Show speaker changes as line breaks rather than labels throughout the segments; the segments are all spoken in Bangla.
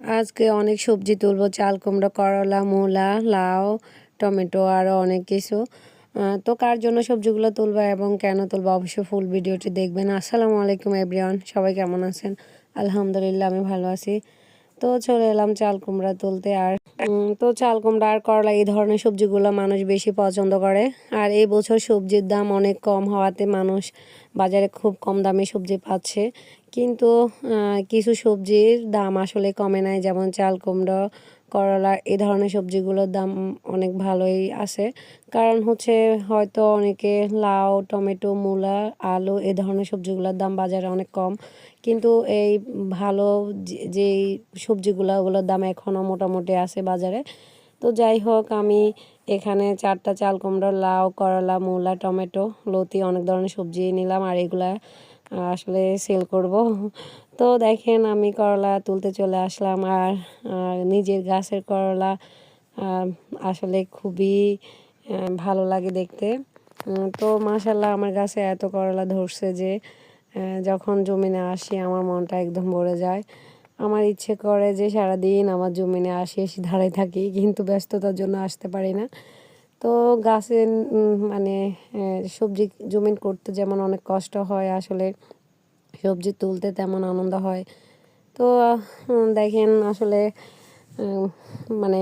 আজকে অনেক সবজি তুলবো, চাল, কুমড়ো, করলা, মূলা, লাউ, টমেটো আরও অনেক কিছু। তো কার জন্য সবজিগুলো তুলবো এবং কেন তুলবো অবশ্যই ফুল ভিডিওটি দেখবেন। আসসালামু আলাইকুম এভরিওয়ান সবাই কেমন আছেন? আলহামদুলিল্লাহ, আমি ভালো আছি। তো চলে এলাম চাল, কুমড়া তুলতে আর তো চাল কুমড়া আর করলা এই ধরনের সবজিগুলো মানুষ বেশি পছন্দ করে। আর এই বছর সবজির দাম অনেক কম হওয়াতে মানুষ বাজারে খুব কম দামে সবজি পাচ্ছে। কিন্তু কিছু সবজির দাম আসলে কমে নাই, যেমন চাল কুমড়ো করলা, এ ধরনের সবজিগুলোর দাম অনেক ভালোই আছে। কারণ হচ্ছে হয়তো অনেকে লাউ, টমেটো, মূলা, আলু এ ধরনের সবজিগুলোর দাম বাজারে অনেক কম। কিন্তু এই ভালো যেই সবজিগুলো, ওগুলোর দাম এখনও মোটামুটি আছে বাজারে। তো যাই হোক, আমি এখানে চারটা চাল কুমড়ো, লাউ, করলা, মূলা, টমেটো, লতি অনেক ধরনের সবজি নিলাম। আর এগুলা আসলে সেল করব। তো দেখেন আমি করলা তুলতে চলে আসলাম আর নিজের গাছের করলা আসলে খুবই ভালো লাগে দেখতে। তো মাশাল্লাহ আমার গাছে এত করলা ধরছে যে যখন জমিনে আসি আমার মনটা একদম ভরে যায়। আমার ইচ্ছে করে যে সারাদিন আমার জমিনে আসি, এসে দাঁড়ায় থাকি, কিন্তু ব্যস্ততার জন্য আসতে পারি না। তো গাছে মানে সবজি জমিন করতে যেমন অনেক কষ্ট হয়, আসলে সবজি তুলতে তেমন আনন্দ হয়। তো দেখেন আসলে মানে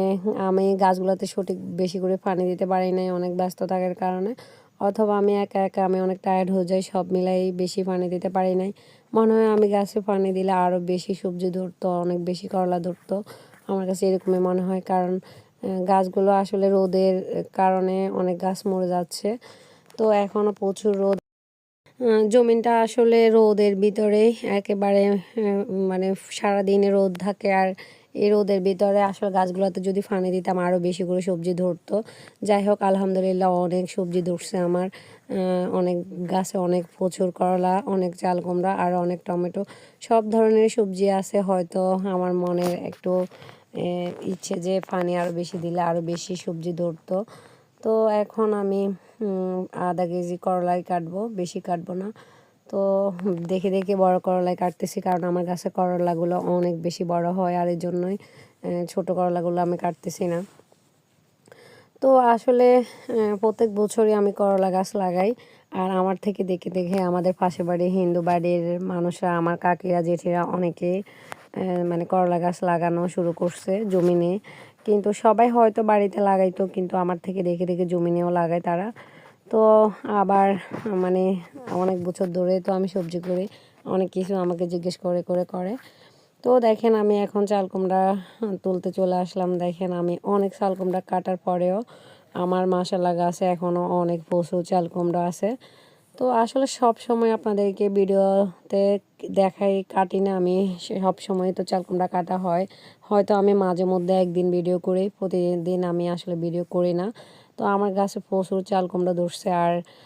আমি গাছগুলোতে সঠিক বেশি করে পানি দিতে পারি নাই, অনেক ব্যস্ত থাকার কারণে। অথবা আমি একা একা, আমি অনেক টায়ার্ড হয়ে যাই, সব মিলাই বেশি পানি দিতে পারি নাই। মনে হয় আমি গাছে পানি দিলে আরও বেশি সবজি ধরতো, অনেক বেশি করলা ধরতো, আমার কাছে এরকমই মনে হয়। কারণ গাছগুলো আসলে রোদের কারণে অনেক গাছ মরে যাচ্ছে। তো এখনও প্রচুর রোদ। জমিনটা আসলে রোদের ভিতরে একেবারে মানে সারাদিনে রোদ থাকে আর এই রোদের ভিতরে আসলে গাছগুলোতে যদি পানি দিতাম আরও বেশি করে সবজি ধরতো। যাই হোক, আলহামদুলিল্লাহ অনেক সবজি ধরছে আমার। অনেক গাছে অনেক প্রচুর করলা, অনেক চাল কুমড়া আর অনেক টমেটো। সব ধরনের সবজি আছে, হয়তো আমার মনের একটু ইচ্ছে যে পানি আরও বেশি দিলে আরও বেশি সবজি ধরতো। তো এখন আমি আধা কেজি করলাই কাটবো, বেশি কাটবো না। তো দেখে দেখে বড় করলাই কাটতেছি, কারণ আমার গাছে করলাগুলো অনেক বেশি বড় হয়, আর এই জন্যই ছোট করলাগুলো আমি কাটতেছি না। তো আসলে প্রত্যেক বছরই আমি করলা গাছ লাগাই, আর আমার থেকে দেখে দেখে আমাদের পাশের বাড়ি হিন্দু বাড়ির মানুষরা, আমার কাকিরা, জেঠিরা অনেকে মানে করলা গাছ লাগানো শুরু করছে জমিনে। কিন্তু সবাই হয়তো বাড়িতে লাগাইতো, কিন্তু আমার থেকে দেখে দেখে জমিনেও লাগায় তারা। তো আবার মানে অনেক বছর ধরে তো আমি সবজি করি, অনেক কিছু আমাকে জিজ্ঞেস করে করে করে। তো দেখেন আমি এখন চাল কুমড়া তুলতে চলে আসলাম। দেখেন আমি অনেক চাল কুমড়া কাটার পরেও আমার মাসাল্লা গাছে এখনও অনেক প্রচুর চাল কুমড়া আছে। তো আসলে সব সময় আপনাদেরকে ভিডিওতে দেখাই কাটি না। আমি সব সময় তো চাল কুমড়া কাটা হয়। হয়তো আমি মাঝে মধ্যে একদিন ভিডিও করি, প্রতিদিন আমি আসলে ভিডিও করি না। তো আমার গাছে প্রচুর চাল কুমড়া ধরছে আর